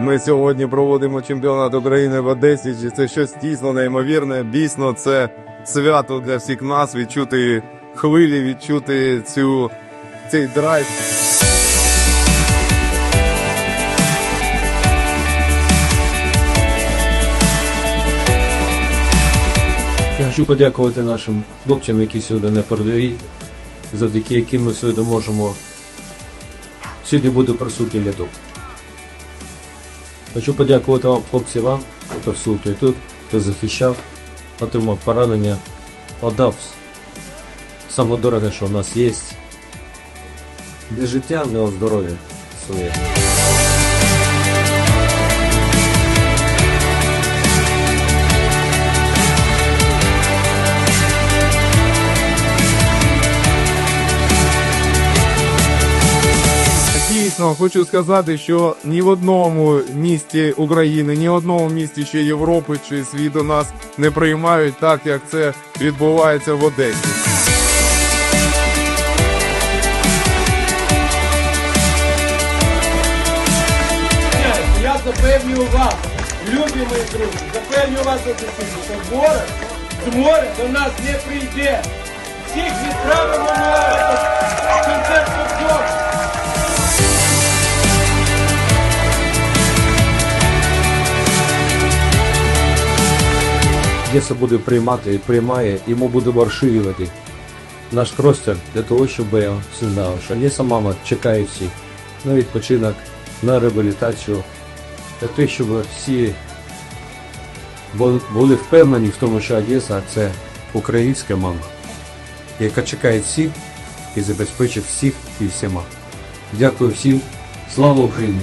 ми сьогодні проводимо чемпіонат України в Одесі. Це щось дійсно неймовірне. Дійсно, це свято для всіх нас. Відчути хвилі, відчути цю цей драйв. Я хочу подякувати нашим хлопцям, які сьогодні на передовій, завдяки яким ми сьогодні можемо сьогодні бути присутні для того. Хочу подякувати вам, хлопці, вам, хто всюди тут, хто захищав, отримав поранення, отдав саме дороге, що в нас є. Для життя, для здоров'я своє. Дійсно, хочу сказати, що ні в одному місті України, ні в одному місті ще Європи чи світу нас не приймають так, як це відбувається в Одесі. Я запевнюю вас, любі мої друзі, запевнюю вас офіційно, що ворог з моря до нас не прийде. Всіх відправимо на Одеса буде приймати і приймає, і ми будемо розширювати наш простір для того, щоб всі знав, що Одеса мама чекає всіх на відпочинок, на реабілітацію, для того, щоб всі були впевнені в тому, що Одеса це українська мама, яка чекає всіх і забезпечить всіх і всіма. Дякую всім. Слава Україні!